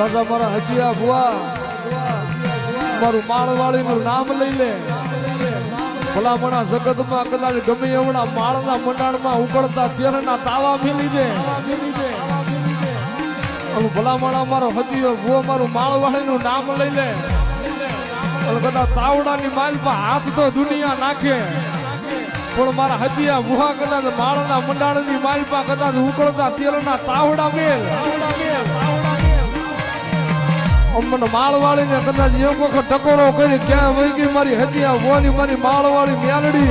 દાદા મારા હજીયા ભુવા. મારું માળવાળી નું નામ લઈ લે. ભલામણા જગતમાં કદાચ ગમે એવડા માળના મંડાણમાં ઉકળતા તેરના તાવા મિલી દે. ભલામણા મારો હજીયો ભુવો મારું માળવાળી નું નામ લઈ લે. કદાચ તાવડાની માલ પર હાથ તો દુનિયા નાખે. પણ મારા હજીયા મુહા કદાચ માળના મંડાણની માલ પર કદાચ ઉકળતા તેલના તાવડા મેલ. અમને માળવાળીને કદાચ એક વખત ટકોરો કરી ક્યાં વહી મારી આ વોની મારી માળવાળી મ્યાલડી.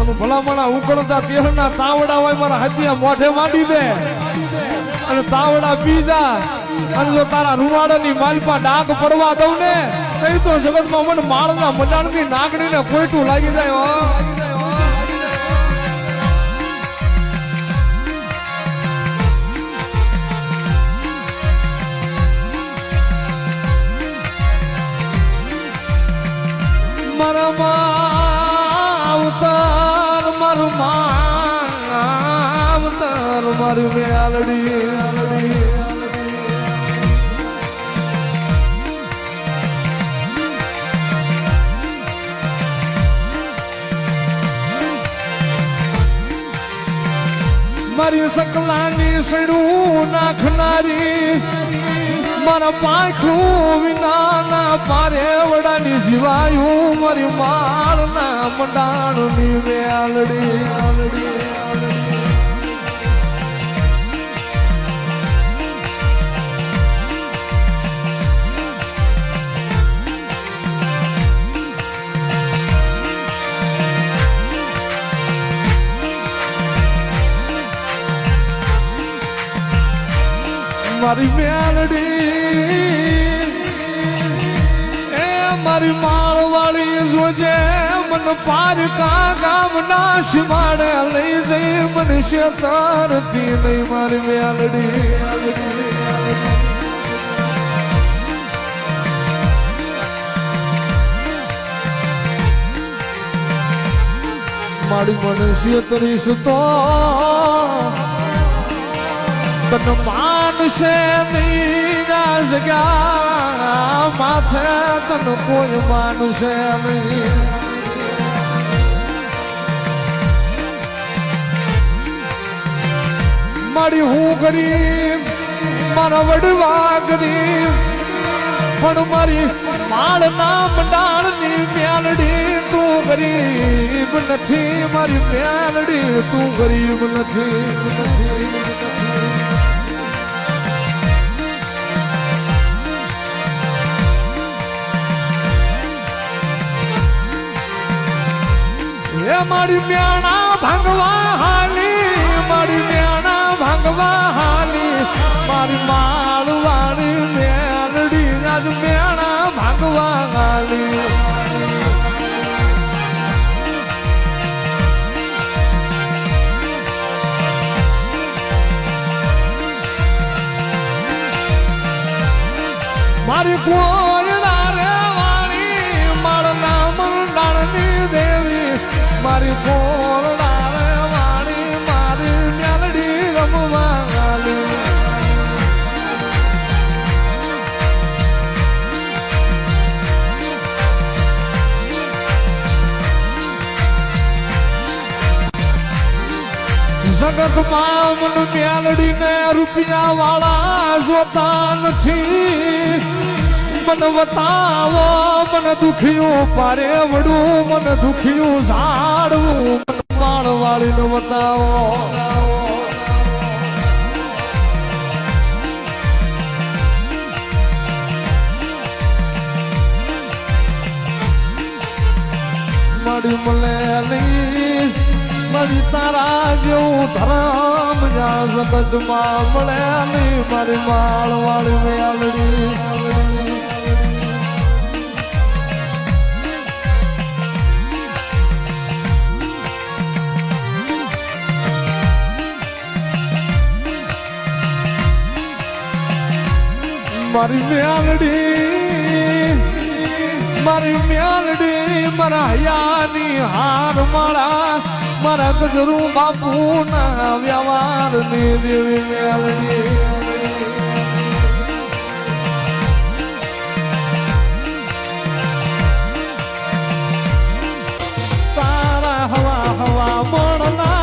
અને ભલામણા ઉકળતા તેલના તાવડા હોય મારા હતી મોઢે માંડી દે. અને તાવડા બીજા. અને જો તારા રૂવાડાની માલપા ડાક પડવા દઉં ને કઈ તો જગતમાં મને માળના મંડાણની નાગડીને કોઈટું લાગી જાય મારા માવતર મારું માવતર મારી મેલડી મારી સકલાની સડું નાખનારી મારા પાંખું વિનાના પારે વડાની જીવાયું મારી માળના મંડાણની મેલડી મારી મેલડી, એ મારી માળવાળી જોજે, મન પાર કા ગામ ના શિમાડે લઈ જઈ મન શેતરતી નહીં મારી મેલડી. મારી મનુષ્ય કરીશ તો, તન માનશે નીના જગ્યા માથે તન કોઈ માનશે નહીં. મારી હું ગરીબ મારા વડવા ગરીબ પણ મારી માળ ના મંડાણની મેલડી તું ગરીબ નથી, મારી મેલડી તું ગરીબ નથી નથી. મારી મ્યાણા ભાંગવા હાલી મારી મ્યાણા ભાંગવા જગતમાં મન મેલડીને રૂપિયા વાળા જોતા નથી. મન બતાવો મન દુખ્યું પારે વડું મન દુખ્યું ઝાડવું, મન માળવાળીને બતાવો મારી મળેલી મારી તારા જેવું ધરામ જ્યાં જગતમાં મળે નહીં મારી માળવાળી મેલડી મારી મ્યાલડી મારી મ્યાલડી મારા હયાની હાર માળા મારા ગજરુ બાપુના વ્યવહારની દેવી મેળવી. હવા હવા મળના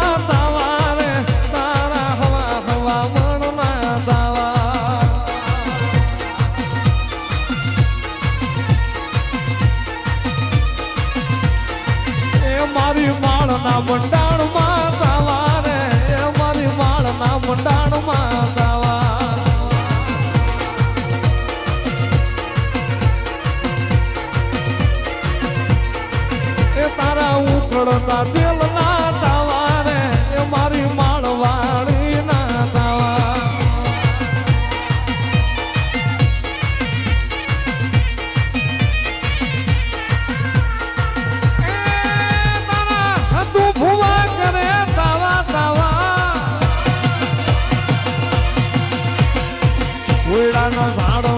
不会单啥都。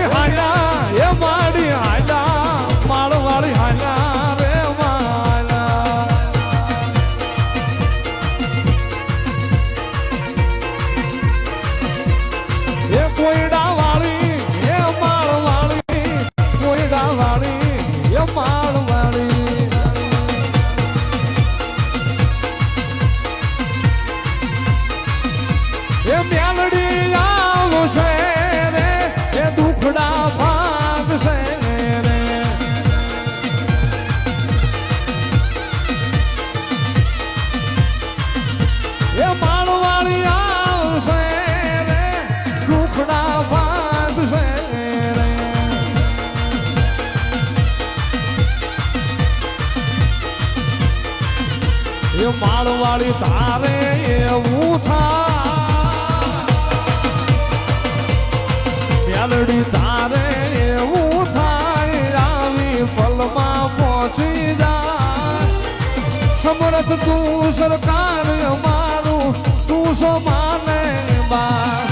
મેલડી હાલા એ માડી હાલા માળવાળી હાલા. માળવાળી તારે એવું થાય. મેલડી તારે એવું થાય, આવી પલમાં પહોંચી જાય. સમરથ તું સરકાર મારું, તું સો માને બા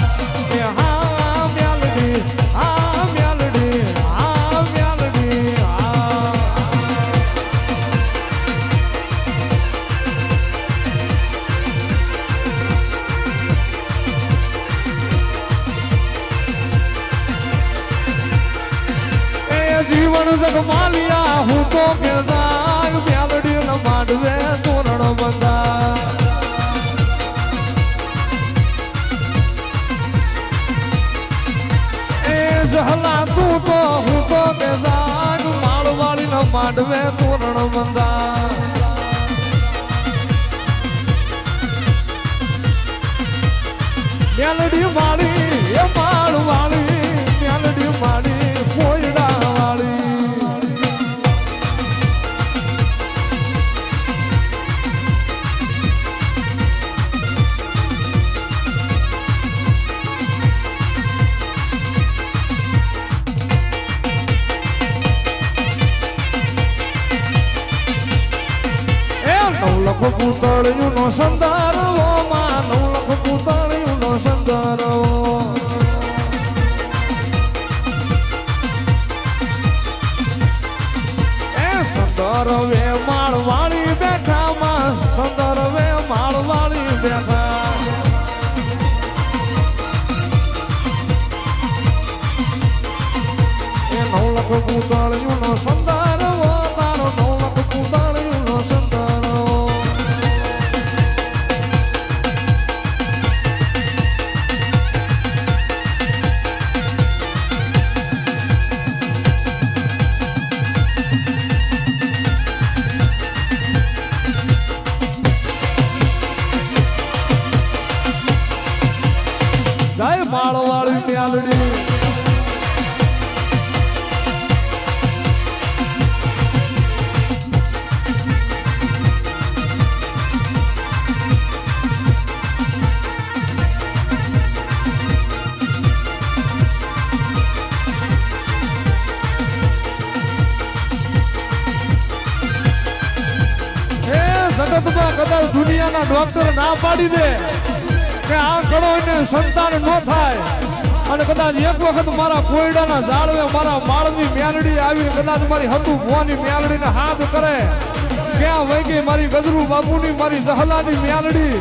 જીવન જગમાલિયા હું તો કે જાગ મ્યાલડી ન એ જહલા તું તો, હું તો કે માળવાળી ન માંડવે તોરણ નવલખ પૂતળિયું નો સંદારવો માં નવલખ પૂતળિયું નો સંદારવો એ સંદરવે માળવાળી બેઠા માં સંદરવે માળવાળી બેઠા. એ નવલખ પૂતળિયું નો સંદારવો સંતાન ન થાય. અને કદાચ એક વખત મારા કોયડાના ઝાડવે મારા માળની મેલડી આવી કદાચ મારી હતું ભુવાની મેલડીને હાથ કરે. ક્યાં વહી મારી ગજરુ બાપુની, મારી જહલાની મેલડી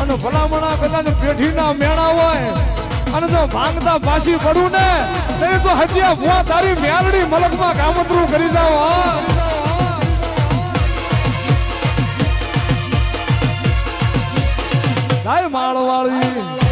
અને ભલામણા કદાચ પેઢીના મેળા હોય. અને જો ભાંગતા પાછી પડું ને, તે તો હત્યા ભુવા તારી મેલડી મલકમાં કામતરું કરી જાવ હા. માળવાળી.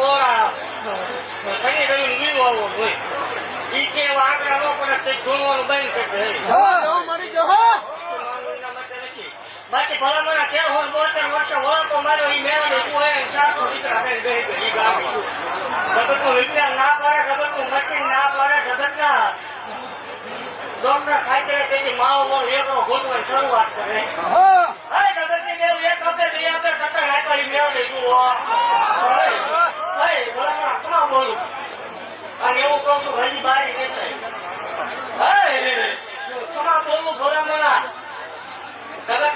ન શનિ રવિ વીવો આવો હોય. ઈ કે આંકડા ન પડે તે જોવાનું બંધ કરી દે. બાકી ભલામણા તેર હોય બોતેર વર્ષે હોય તો મારો ઈ મેળવે શું હોય સાતસો દીકરા ઈ ગામે વિજ્ઞાન ના પાડે જગતનું મશીન ના પાડે જગતના ડોક્ટર ખાઈ તેથી માવો એકલો ગોતવાની શરૂઆત કરે. હા. જગતની મેળ એક વખત બે વખત કતર નાખવાની મેળવે શું હોય હે ભલામણા કમા બોલું છું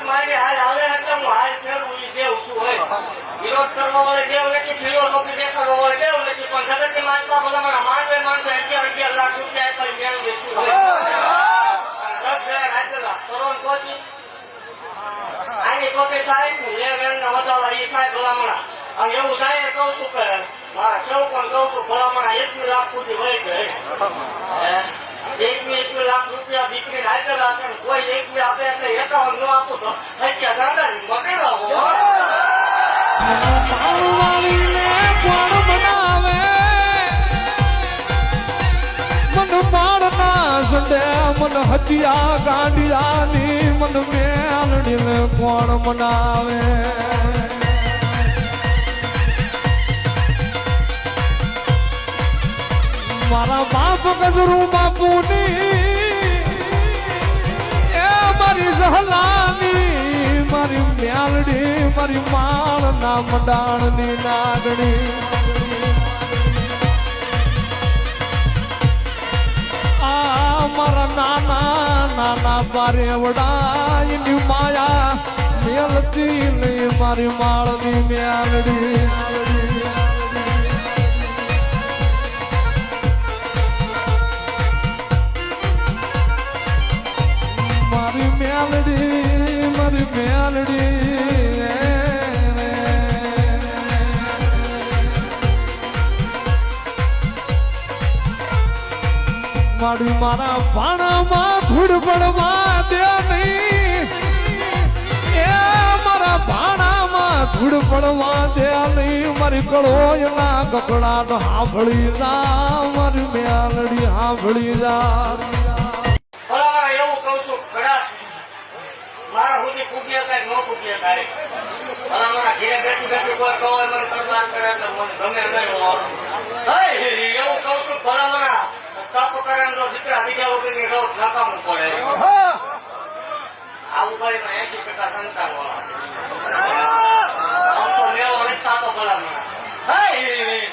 મારી હાલ આવે એટલે હાલ ફેરવું ઈ દેવ શું હોય. વિરોધ કરવા વાળે દેવ નથી ફિલોસોફી દેખાડવા વાળે દેવ નથી, પણ જગત માનતા બધા મારા માનવે માનવે અગિયાર અગિયાર લાખ રૂપિયા કરી મેળવી શું હોય જગ શહેર હાજરા કરોડ કોટી આની કોપી થાય છે લે વેણના વધારા ઈ થાય ભલામણા અને એવું થાય કહું છું કે મારા સૌ પણ કહું છું ભલામણા એકવી લાખ સુધી વહી ગઈ હે? એકવી એકવી લાખ રૂપિયા દીકરી આપેલા છે કોઈ એક એકવી આપે એટલે એકાવન ન આપો તો પાડના સંડે મન હતિયા ગાંડિયાની મન મેલડીને કોણ મનાવે મારા બાપ ગજરું બાપુની. એ મારી સહલાની મારી મ્યાલડી, મારી માળ ના મંડાણની નાગણી મારા નાના નાના બારેવડા એની માયા મેલતી નહીં મારી માળની મ્યાલડી મારી મેલડી મારી મારી ભાણામાં ધૂળ પડવા દે નહીં. એ, મારા ભાણામાં ધૂળ પડવા દે નહીં. મારી કળોયના કકડાટ સાંભળી જા, મારી મેલડી સાંભળી જા. કાંઈ ન પૂગ્યા કાંઈ ભલામણા ઘીરે બેઠી બેઠી કોઈ કહો મને કરબાર કરે એટલે મને ગમે નહીં હો. હે, એવું કહું છું ભલામણા તપ કરે તો દીકરા બીજા વગરની રોજ નકામું પડે. આવું કરીને એસી ટકા સંતાન વાળા છે. આમ તો મેળો નથી થતો ભલામણા હે,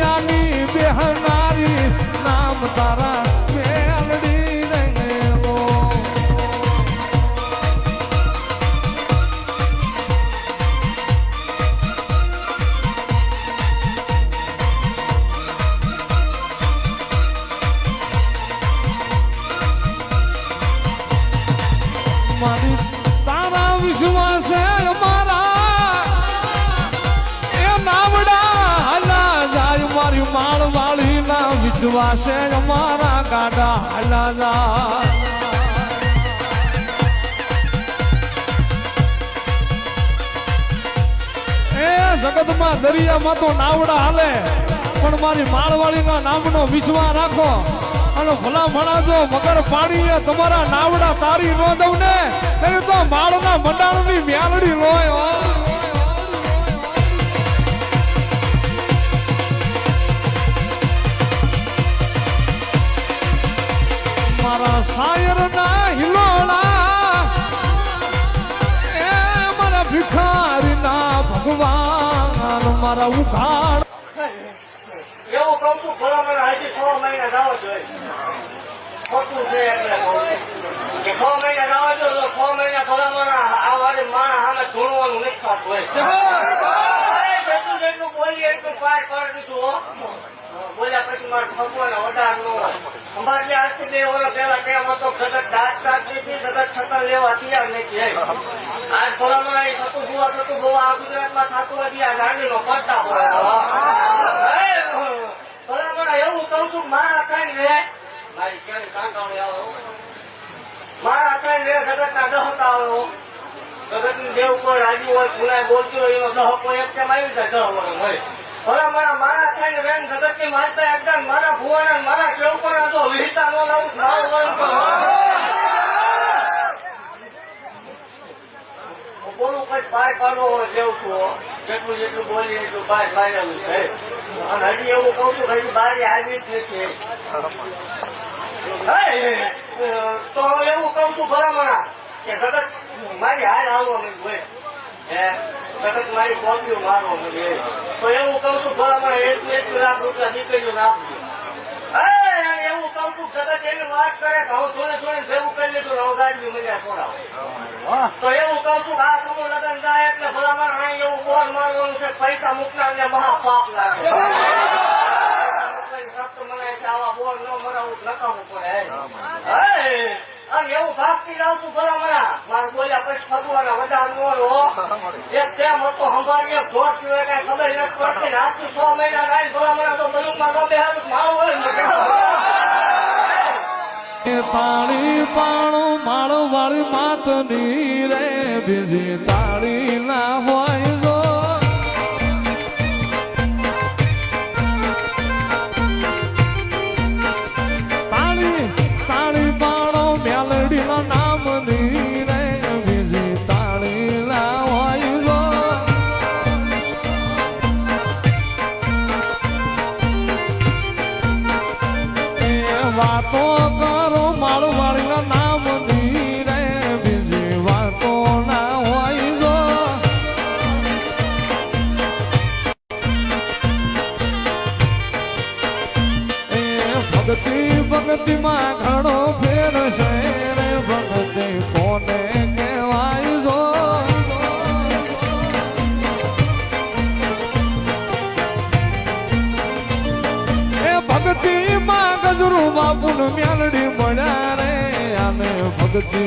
Juliana. વિશ્વાસે મારા ગાડા હલા જાય એ જગતમાં દરિયામાં તો નાવડા હાલે, પણ મારી માળવાળીના નામનો વિશ્વાસ રાખો. અને ભલા ભણા જો મગર પાડીને તમારા નાવડા તારી નો દઉં ને તો માળના મંડાણની મ્યાલડી લોય શાયરના હિલોળા. એ મારા ભિખારીના ભગવાન મારા ઉઘાડ. એવું કહું છું ભલામણ હજી છ મહિના જાવ જોઈએ. ખોટું છે એટલે કહું છું. કે છ મહિના જાવ જો છ મહિના ભલામણ આ વાળી માણસ સામે ધૂણવાનું નથી થતું હોય. જેટલું જેટલું બોલીએ એટલું પાર પાડી દીધું બોલ્યા પછી મારે વધાર ન હોય અમારે આજથી બે વર્ષ પહેલા કેમ હતો જગત દાંત દાંત લીધી જગત છતાં લેવા તૈયાર નથી. આજ ભલામણ એ થતું જોવા થતું બહુ આ ગુજરાતમાં થતું નથી આ ગાંધીનો પડતા હોય ભલામણ એવું કહું છું મારા કઈ રે મારી આવે હો. મારા કઈ રે જગતના દહતા આવો હો. જગતની દેવ ઉપર રાજી હોય પુનાય બોલતી હોય એનો દહકો એક કેમ આવી જાય દહ વર્ષ હોય ભલા મારા મારા થઈને વેન જગતની માનતા એકદમ મારા ભુવાના મારા સેવકોના હતો વિહિતા નો લાવું મારું હું. બોલું કાઢવો હોય જેવું છું જેટલું જેટલું બોલીએ એટલું પાય કાઢેલું છે. અને હજી એવું કહું છું હજી બહાર આવી જ નથી. તો એવું કહું છું ભલામણા કે જગત મારી હાર આવવાની હોય હે? જગત મારી કોપીઓ મારો તો એવું કઉ છું, ભલામણા એક એક લાખ રૂપિયા નીકળ્યું નાખજો એવું કહું છું, જગત વાત કરે કે હું થોડે થોડે ભેગું કરી લીધું હું ગાડી મજા છોડાવું. તો એવું છું આ સમૂહ લગ્ન જાય એટલે ભલામણ અહીં એવું બોર મારવાનું છે, પૈસા મૂકનાર ને મહાપાપ લાગે. સપ્ત મનાય છે, આવા બોર ન મરાવું, નકામું પડે. હે. અને એવું ભાગતી છું ભલામણા. મારે બોલ્યા પછી ભગવાન વધાર નો એક તેમ હતો સંભાળીએ ધોર સિવાય કઈ ખબર નથી પડતી. આજથી સો મહિના ગાય ભલામણા તો બલુકમાં ગમે બેહાર મારું હોય પાણી, પાણું, માળો વાળી માતની રે. બીજી તાળી ના હોય. બાપુન મ્યાલડી મળ્યા રે. આને ભક્તિ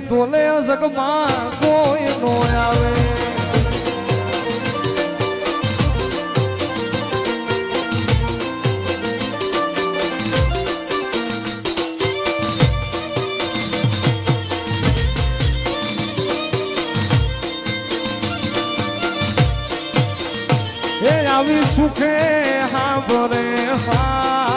ધોલે જગમાં કોઈ નો આવે. આવી સુખે હા ભરે હા